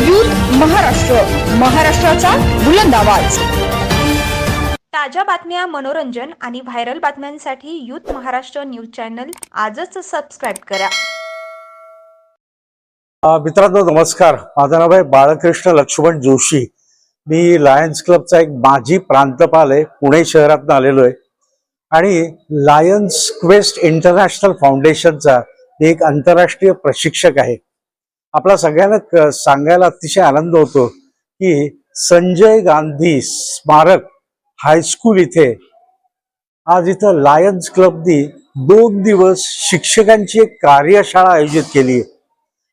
Youth Maharashtra. महाराष्ट्राचा बुलंद आवाज. ताज्या बातम्या मनोरंजन आणि व्हायरल बातम्यांसाठी यूथ महाराष्ट्र न्यूज चॅनल आजच सबस्क्राईब करा. मित्रांनो नमस्कार. माझं नाव आहे बाळकृष्ण लक्ष्मण जोशी. मी लायन्स क्लबचा एक माजी प्रांतपाल आहे. पुणे शहरातून आलेलो आहे. आणि लायन्स क्वेस्ट इंटरनॅशनल फाउंडेशनचा एक आंतरराष्ट्रीय प्रशिक्षक आहे. आपला सगळ्यांना क- सांगायला अतिशय आनंद होतो की संजय गांधी स्मारक हायस्कूल इथे. आज इथं लायन्स क्लबनी दोन दिवस शिक्षकांची एक कार्यशाळा आयोजित केली आहे.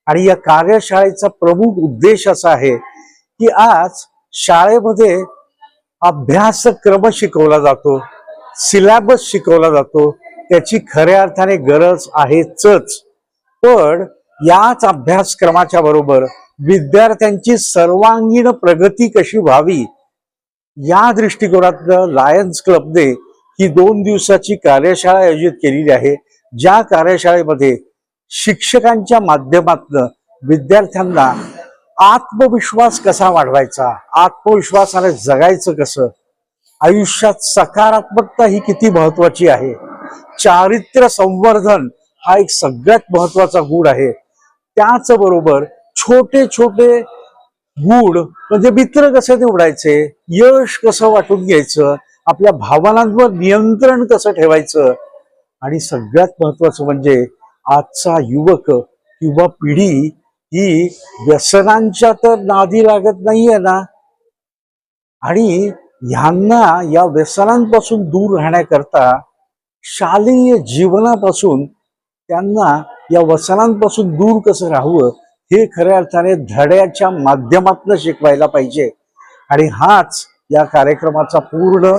आणि या कार्यशाळेचा प्रमुख उद्देश असा आहे की आज शाळेमध्ये अभ्यासक्रम शिकवला जातो सिलॅबस शिकवला जातो त्याची खऱ्या अर्थाने गरज आहेच पण याच अभ्यासक्रमाच्या बरोबर विद्यार्थ्यांची सर्वांगीण प्रगती कशी व्हावी या दृष्टिकोनातनं लायन्स क्लबने ही दोन दिवसाची कार्यशाळा आयोजित केलेली आहे ज्या कार्यशाळेमध्ये शिक्षकांच्या माध्यमातनं विद्यार्थ्यांना आत्मविश्वास कसा वाढवायचा आत्मविश्वासाने जगायचं कसं आयुष्यात सकारात्मकता ही किती महत्वाची आहे चारित्र्य संवर्धन हा एक सगळ्यात महत्त्वाचा गुण आहे. त्याच बरोबर छोटे छोटे गुण म्हणजे मित्र कसे निवडायचे यश कसं वाटून घ्यायचं आपल्या भावनांवर नियंत्रण कसं ठेवायचं आणि सगळ्यात महत्वाचं म्हणजे आजचा युवक किंवा पिढी ही व्यसनांच्या तर नादी लागत नाहीये ना? आणि ह्यांना या व्यसनांपासून दूर राहण्याकरता शालेय जीवनापासून त्यांना या व्यसनांपासून दूर कसं राहावं हे खऱ्या अर्थाने धड्याच्या माध्यमातून शिकवायला पाहिजे. आणि हाच या कार्यक्रमाचा पूर्ण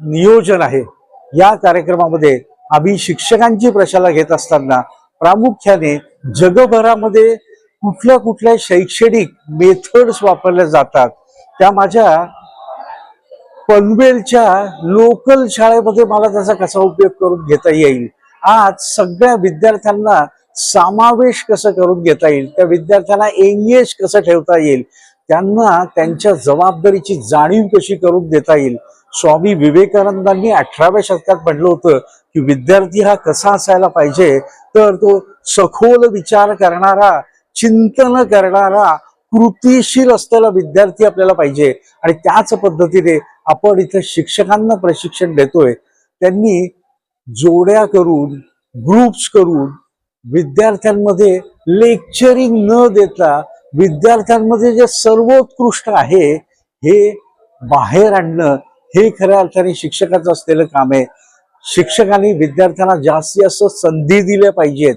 नियोजन आहे. या कार्यक्रमामध्ये आम्ही शिक्षकांची प्रशाला घेत असताना प्रामुख्याने जगभरामध्ये कुठल्या कुठल्या शैक्षणिक मेथड्स वापरल्या जातात त्या माझ्या पनवेलच्या लोकल शाळेमध्ये मला त्याचा कसा उपयोग करून घेता येईल आज सगळ्या विद्यार्थ्यांना समावेश कसं करून घेता येईल त्या विद्यार्थ्यांना एंगेज कसं ठेवता येईल त्यांना त्यांच्या जबाबदारीची जाणीव कशी करून देता येईल? स्वामी विवेकानंदांनी अठराव्या शतकात म्हटलं होतं की विद्यार्थी हा कसा असायला पाहिजे? तर तो सखोल विचार करणारा चिंतन करणारा कृतीशील असलेला विद्यार्थी आपल्याला पाहिजे. आणि त्याच पद्धतीने आपण इथे शिक्षकांना प्रशिक्षण देतोय. त्यांनी जोड्या करून ग्रुप्स करून विद्यार्थ्यांमध्ये लेक्चरिंग न देता विद्यार्थ्यांमध्ये जे सर्वोत्कृष्ट आहे हे बाहेर आणणं हे खऱ्या अर्थाने शिक्षकाचं असलेलं काम आहे. शिक्षकांनी विद्यार्थ्यांना जास्तीत जास्त संधी दिल्या पाहिजेत.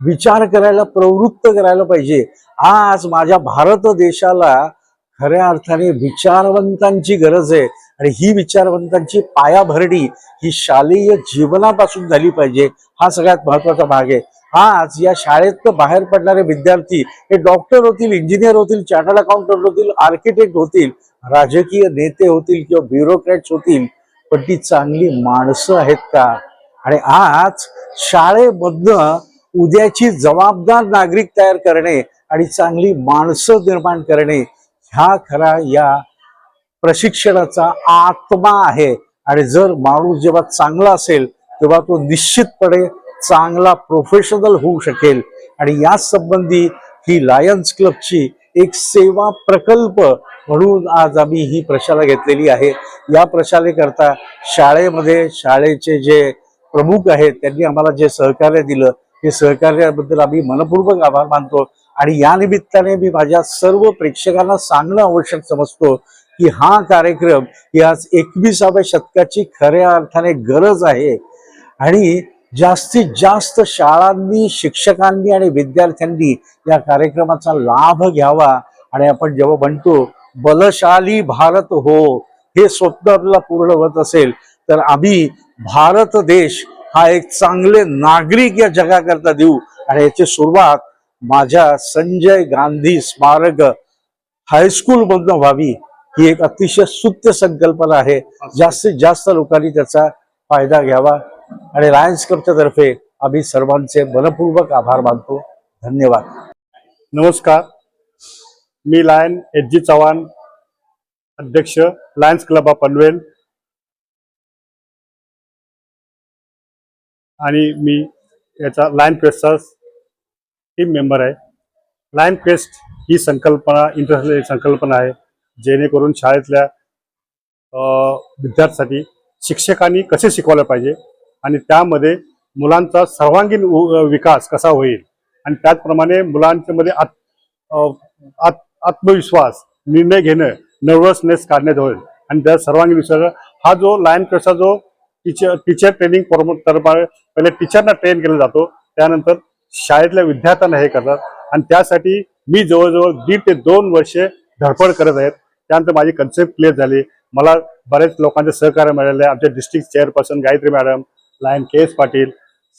विचार करायला प्रवृत्त करायला पाहिजे. आज माझ्या भारत देशाला खऱ्या अर्थाने विचारवंतांची गरज आहे. आणि ही विचारवंतांची पायाभरणी ही शालेय जीवनापासून झाली पाहिजे हा सगळ्यात महत्त्वाचा भाग आहे. आज या शाळेत बाहेर पडणारे विद्यार्थी हे डॉक्टर होतील इंजिनियर होतील चार्टर्ड अकाउंटंट होतील आर्किटेक्ट होतील राजकीय नेते होतील किंवा ब्युरोक्रॅट्स होतील पण ती चांगली माणसं आहेत का? आणि आज शाळेमधनं उद्याची जबाबदार नागरिक तयार करणे आणि चांगली माणसं निर्माण करणे ह्या खरा या प्रशिक्षणाचा आत्मा आहे. आणि जर माणूस जेव्हा चांगला असेल तेव्हा तो निश्चितपणे चांगला प्रोफेशनल होऊ शकेल. आणि या संबंधी ही लायन्स क्लबची एक सेवा प्रकल्प म्हणून आज आम्ही ही प्रशाला घेतलेली आहे. या प्रशालेकरता शाळेमध्ये शाळेचे जे प्रमुख आहेत त्यांनी आम्हाला जे सहकार्य दिलं हे सहकार्याबद्दल आम्ही मनपूर्वक आभार मानतो. आणि या निमित्ताने मी माझ्या सर्व प्रेक्षकांना सांगणं आवश्यक समजतो. की हा कार्यक्रम ही आज एकविसाव्या शतकाची खऱ्या अर्थाने गरज आहे. आणि जास्तीत जास्त शाळांनी शिक्षकांनी आणि विद्यार्थ्यांनी या कार्यक्रमाचा लाभ घ्यावा. आणि आपण जेव्हा म्हणतो बलशाली भारत हो हे स्वप्न आपल्याला पूर्ण होत असेल तर आम्ही भारत देश हा एक चांगले नागरिक या जगाकरता देऊ. आणि याची सुरुवात माझ्या संजय गांधी स्मारक हायस्कूल मधनं व्हावी. ही एक अतिशय सुप्त संकल्पना आहे. जास्तीत जास्त लोकांनी त्याचा फायदा घ्यावा. आणि लायन्स क्लबच्या तर्फे आम्ही सर्वांचे मनपूर्वक आभार मानतो. धन्यवाद. नमस्कार. मी लायन एच जी चव्हाण अध्यक्ष लायन्स क्लब ऑफ पनवेल. आणि मी याचा लायन क्वेस्टचा टीम मेंबर आहे. लायन क्वेस्ट ही संकल्पना इंटरनॅशनल संकल्पना आहे. जेणेकरून शाळेतल्या विद्यार्थ्यांसाठी शिक्षकांनी कसे शिकवायला पाहिजे आणि त्यामध्ये मुलांचा सर्वांगीण विकास कसा होईल? आणि त्याचप्रमाणे मुलांच्या मध्ये आत, आत- आत्मविश्वास निर्णय घेणं नर्वसनेस काढण्यात होईल. आणि त्या सर्वांगीण विश्वास हा जो लायन कसा जो टीचर टीचर ट्रेनिंग तर पहिले टीचरना ट्रेन केला जातो त्यानंतर शाळेतल्या विद्यार्थ्यांना हे करतात. आणि त्यासाठी मी जवळजवळ दीड ते दोन वर्षे धडपड करत आहेत. त्यानंतर माझी कन्सेप्ट क्लिअर झाली. मला बरेच लोकांचे सहकार्य मिळाले. आमच्या district chairperson Gayatri madam Lion K S Patil.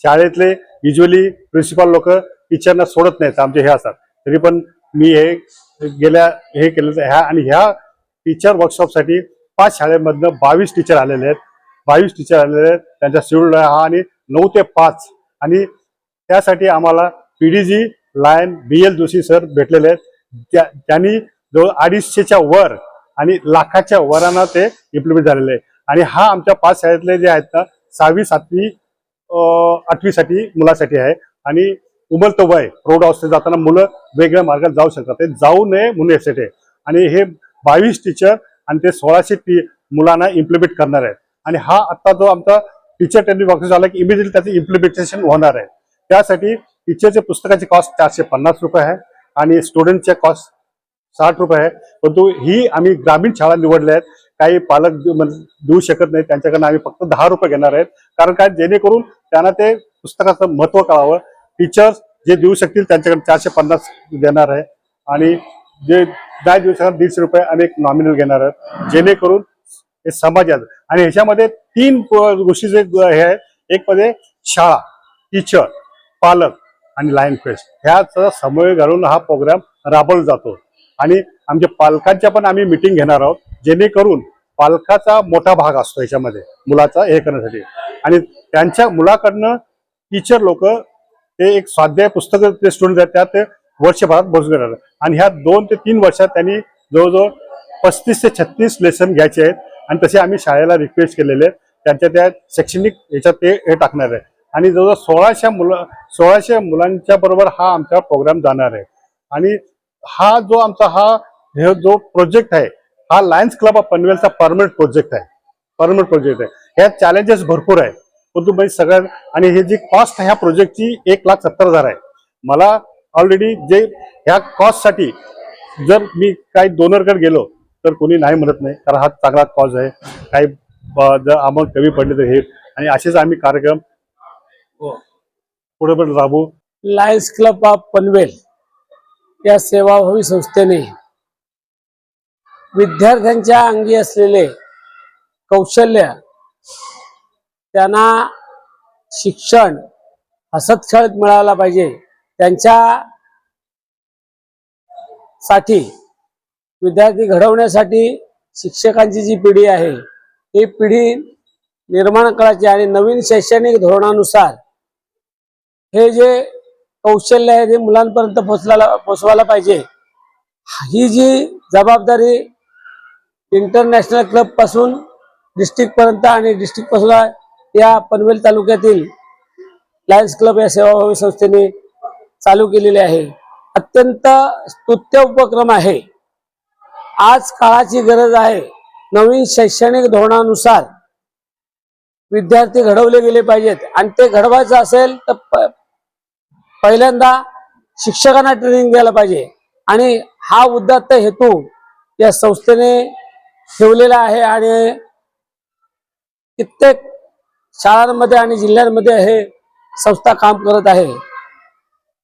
शाळेतले युजली प्रिन्सिपल लोक टीचरना सोडत नाहीत. आमचे हे असतात. तरी पण मी हे गेल्या हे केलं ह्या आणि ह्या टीचर वर्कशॉपसाठी पाच शाळेमधनं बावीस टीचर आलेले आहेत. बावीस टीचर आलेले आहेत. त्यांचा शेड्यूल हा आणि नऊ ते पाच. आणि त्यासाठी आम्हाला P D G Lion B L Joshi sir भेटलेले आहेत. त्या त्यांनी जवळ अडीचशेच्या वर आणि लाखाच्या वरांना ते इम्प्लिमेंट झालेले आहे. आणि हा आमच्या पाच शाळेतले जे आहेत ना सहावी सातवी आठवीसाठी मुलासाठी आहे. आणि उमलतं वय प्रौढ अवस्थेत जाताना मुलं वेगळ्या मार्गात जाऊ शकतात. ते जाऊ नये म्हणून एसेट आहे. आणि हे बावीस टीचर आणि ते सोळाशे टी मुलांना इम्प्लिमेंट करणार आहेत. आणि हा आत्ता जो आमचा टीचर ट्रेनिंग वर्क झाला की इमिजिएटली त्याचं इम्प्लिमेंटेशन होणार आहे. त्यासाठी टीचरच्या पुस्तकाची कॉस्ट चारशे पन्नास रुपये आहे. आणि स्टुडंटच्या कॉस्ट साठ रुपये आहे परंतु ही आम्ही ग्रामीण शाळा निवडल्या आहेत. काही पालक देऊ शकत नाही त्यांच्याकडनं आम्ही फक्त दहा रुपये घेणार आहेत. कारण काय? जेणेकरून त्यांना ते पुस्तकाचं महत्त्व कळावं. टीचर्स जे देऊ शकतील त्यांच्याकडे चारशे पन्नास देणार आहे. आणि जे नाही देऊ दीडशे रुपये आम्ही एक नॉमिनल घेणार आहेत. जेणेकरून हे समाजात आणि ह्याच्यामध्ये तीन गोष्टीचे हे आहे एक म्हणजे शाळा टीचर पालक आणि लायन फेस्ट ह्याचा समन्वय घालून हा प्रोग्राम राबवला जातो. आणि आमच्या पालकांच्या पण आम्ही मिटिंग घेणार आहोत जेणेकरून पालकाचा मोठा भाग असतो याच्यामध्ये मुलाचा हे करण्यासाठी. आणि त्यांच्या मुलाकडनं टीचर लोक ते एक स्वाध्याय पुस्तक ते स्टुडंट आहेत त्यात ते वर्षभरात बसून घेणार आणि ह्या दोन ते तीन वर्षात त्यांनी जवळजवळ पस्तीस ते छत्तीस लेसन घ्यायचे आहेत. आणि तसे आम्ही शाळेला रिक्वेस्ट केलेले आहेत. त्यांच्या त्या शैक्षणिक याच्यात ते हे टाकणार आहे आणि जवळजवळ सोळाशे मुलं सोळाशे मुलांच्या बरोबर हा आमचा प्रोग्राम जाणार आहे. आणि हा जो आमचा हा हे जो प्रोजेक्ट आहे हा लायन्स क्लब ऑफ पनवेलचा परमनंट प्रोजेक्ट आहे. परमनंट प्रोजेक्ट आहे. ह्यात चॅलेंजेस भरपूर आहे परंतु म्हणजे सगळ्यात आणि हे जी कॉस्ट ह्या प्रोजेक्टची एक लाख सत्तर हजार आहे. मला ऑलरेडी जे ह्या कॉस्टसाठी जर मी काही डोनरकडे गेलो तर कोणी नाही म्हणत नाही कारण हा चांगला कॉज आहे. काही जर अमाऊंट कमी पडले तर हे. आणि असेच आम्ही कार्यक्रम पुढे पण राबवू. लायन्स क्लब ऑफ पनवेल या सेवाभावी संस्थेने विद्यार्थ्यांच्या अंगी असलेले कौशल्य त्यांना शिक्षण हसतखेळत मिळायला पाहिजे त्यांच्या साठी विद्यार्थी घडवण्यासाठी शिक्षकांची जी पिढी आहे ही पिढी निर्माण करायची आणि नवीन शैक्षणिक धोरणानुसार हे जे कौशल्य आहे ते मुलांपर्यंत पोचला पोचवायला पाहिजे. ही जी जबाबदारी इंटरनॅशनल क्लबपासून डिस्ट्रिक्ट पर्यंत आणि डिस्ट्रिक्टपासून या पनवेल तालुक्यातील लायन्स क्लब या सेवाभावी संस्थेने चालू केलेली आहे. अत्यंत स्तुत्य उपक्रम आहे. आज काळाची गरज आहे. नवीन शैक्षणिक धोरणानुसार विद्यार्थी घडवले गेले पाहिजेत. आणि ते घडवायचं असेल तर प- पहिल्यांदा शिक्षकांना ट्रेनिंग द्यायला पाहिजे. आणि हा उदात्त हेतू या संस्थेने ठेवलेला आहे आणि कित्येक शाळांमध्ये आणि जिल्ह्यांमध्ये हे संस्था काम करत आहे.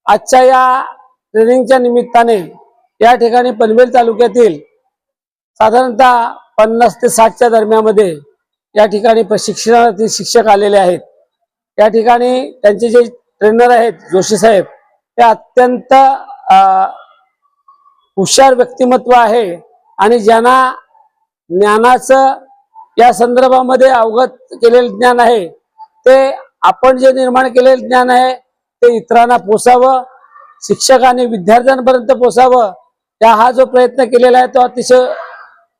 आजच्या या ट्रेनिंगच्या निमित्ताने या ठिकाणी पनवेल तालुक्यातील साधारणतः पन्नास ते साठच्या दरम्यामध्ये या ठिकाणी प्रशिक्षणार्थी शिक्षक आलेले आहेत. या ठिकाणी त्यांचे जे ट्रेनर आहेत जोशी साहेब. हे अत्यंत हुशार व्यक्तिमत्व आहे आणि ज्यांना ज्ञानाचं या संदर्भामध्ये अवगत केलेलं ज्ञान आहे ते आपण जे निर्माण केलेलं ज्ञान आहे ते इतरांना पोचावं शिक्षक आणि विद्यार्थ्यांपर्यंत पोसावं त्या हा जो प्रयत्न केलेला आहे तो अतिशय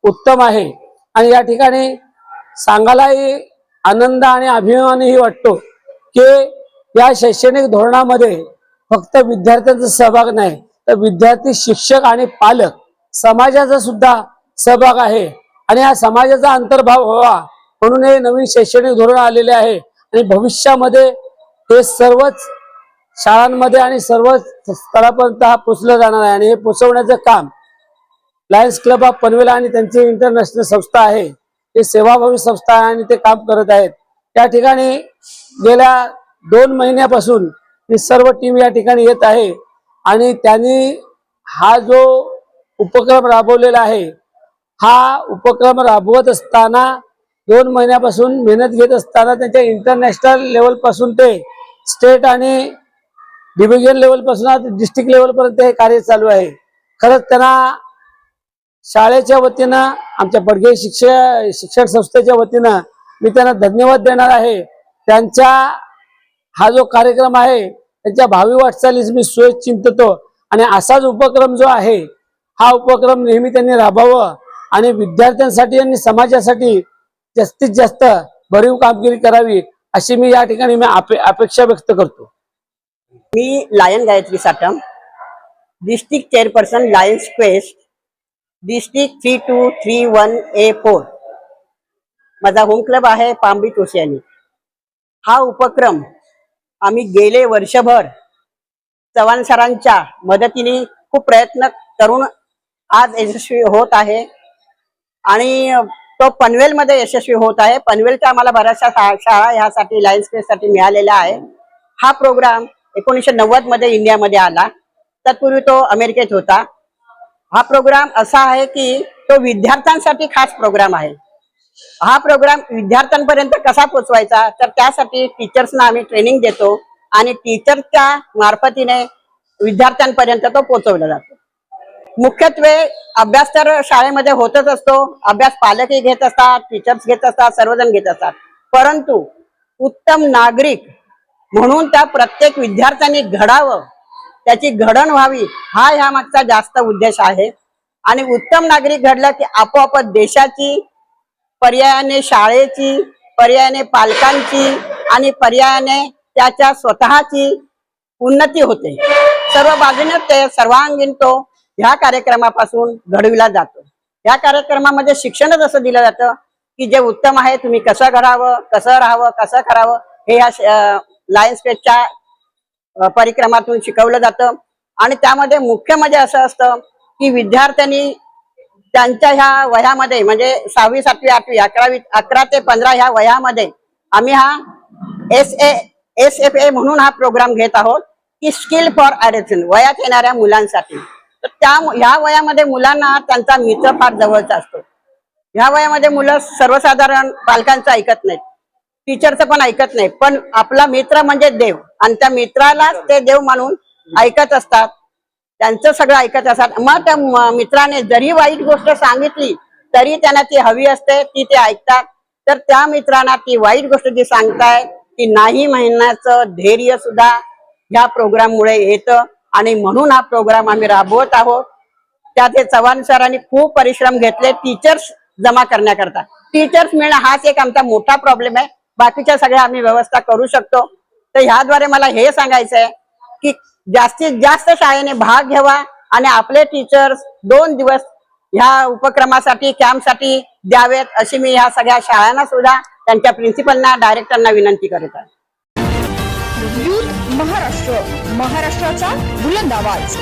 उत्तम आहे. आणि या ठिकाणी सांगायलाही आनंद आणि अभिमानही वाटतो की या शैक्षणिक धोरणामध्ये फक्त विद्यार्थ्यांचा सहभाग नाही तर विद्यार्थी शिक्षक आणि पालक समाजाचा सुद्धा सहभाग आहे. आणि या समाजाचा अंतर्भाव व्हावा म्हणून हे नवीन शैक्षणिक धोरण आलेले आहे. आणि भविष्यामध्ये हे सर्वच शाळांमध्ये आणि सर्वच स्तरापर्यंत हा पोचलं जाणार आहे. आणि हे पोचवण्याचं काम लायन्स क्लब ऑफ पनवेला आणि त्यांची इंटरनॅशनल संस्था आहे. ते सेवाभावी संस्था आहे आणि ते काम करत आहेत. त्या ठिकाणी गेल्या दोन महिन्यापासून ही सर्व टीम या ठिकाणी येत आहे आणि त्यांनी हा जो उपक्रम राबवलेला आहे हा उपक्रम राबवत असताना दोन महिन्यापासून मेहनत घेत असताना त्यांच्या इंटरनॅशनल लेवलपासून ते स्टेट आणि डिव्हिजन लेवलपासून आज डिस्ट्रिक्ट लेवलपर्यंत हे कार्य चालू आहे. खरंच त्यांना शाळेच्या वतीनं आमच्या बडगे शिक्षक शिक्षण संस्थेच्या वतीनं मी त्यांना धन्यवाद देणार आहे. त्यांच्या हा जो कार्यक्रम आहे त्यांच्या भावी वाटचालीस मी सोय चिंततो. आणि असाच उपक्रम जो आहे हा उपक्रम नेहमी त्यांनी राबवावं. आणि विद्यार्थ्यांसाठी आणि समाजासाठी जास्तीत जास्त भरीव कामगिरी करावी अशी मी या ठिकाणी मी अपे अपेक्षा व्यक्त करतो. मी Lion Gayatri Satam district chairperson Lions Quest district three two three one A four. माझा होम क्लब आहे पांबी तोशियानी हा उपक्रम आम्ही गेले वर्षभर. चव्हाण सरांच्या मदतीने खूप प्रयत्न करून आज यशस्वी होत आहे. आणि तो पनवेलमध्ये यशस्वी होत आहे. पनवेलच्या आम्हाला बऱ्याचशा शाळा ह्यासाठी लायन्ससाठी मिळालेल्या आहे हा प्रोग्राम एकोणीसशे नव्वदमध्ये इंडियामध्ये आला. तत्पूर्वी तो अमेरिकेत होता. हा प्रोग्राम असा आहे की तो विद्यार्थ्यांसाठी खास प्रोग्राम आहे. हा प्रोग्राम विद्यार्थ्यांपर्यंत कसा पोचवायचा? तर त्यासाठी टीचर्सना आम्ही ट्रेनिंग देतो आणि टीचरच्या मार्फतीने विद्यार्थ्यांपर्यंत तो पोचवला जातो. मुख्यत्वे अभ्यास तर शाळेमध्ये होतच असतो. अभ्यास पालकही घेत असतात टीचर्स घेत असतात सर्वजण घेत असतात. परंतु उत्तम नागरिक म्हणून त्या प्रत्येक विद्यार्थ्यांनी घडावं त्याची घडण व्हावी हा ह्या मागचा जास्त उद्देश आहे. आणि उत्तम नागरिक घडला की आपोआप देशाची पर्यायाने शाळेची पर्यायाने पालकांची आणि पर्यायाने त्याच्या स्वतःची उन्नती होते. सर्व बाजूने ते सर्वांगीण तो ह्या कार्यक्रमापासून घडविला जातो. या कार्यक्रमामध्ये शिक्षणच असं दिलं जातं की जे उत्तम आहे तुम्ही कसं घडावं कसं राहावं कसं करावं हे या लायन्स पेजच्या परिक्रमातून शिकवलं जातं. आणि त्यामध्ये मुख्य म्हणजे असं असतं की विद्यार्थ्यांनी त्यांच्या ह्या वयामध्ये म्हणजे सहावी सातवी आठवी अकरावी अकरा ते पंधरा ह्या वयामध्ये आम्ही हा S A S F A म्हणून हा प्रोग्राम घेत आहोत की स्किल फॉर ऍडिक्शन वयात येणाऱ्या मुलांसाठी. तर त्या ह्या वयामध्ये मुलांना त्यांचा मित्र फार जवळचा असतो. ह्या वयामध्ये मुलं सर्वसाधारण पालकांचं ऐकत नाहीत टीचरचं पण ऐकत नाही पण आपला मित्र म्हणजे देव. आणि त्या मित्रालाच ते देव मानून ऐकत असतात. त्यांचं सगळं ऐकत असतात. मग त्या मित्राने जरी वाईट गोष्ट सांगितली तरी त्यांना ती हवी असते ती ते ऐकतात. तर त्या मित्रांना ती वाईट गोष्ट जी सांगताय ती नाही म्हणण्याचं धैर्य सुद्धा ह्या प्रोग्राममुळे येतं. आणि म्हणून हा प्रोग्राम आम्ही राबवत आहोत. त्या ते चव्हाण सरांनी खूप परिश्रम घेतले टीचर्स जमा करण्याकरता. टीचर्स मिळणं हाच एक आमचा मोठा प्रॉब्लेम आहे. बाकीच्या सगळ्या आम्ही व्यवस्था करू शकतो. तर ह्याद्वारे मला हे सांगायचं आहे की जास्तीत जास्त शाळेने भाग घ्यावा आणि आपले टीचर्स दोन दिवस ह्या उपक्रमासाठी कॅम्पसाठी द्यावेत अशी मी ह्या सगळ्या शाळांना सुद्धा त्यांच्या प्रिन्सिपलना डायरेक्टरना विनंती करत आहे. महाराष्ट्र महाराष्ट्राचा बुलंद आवाज.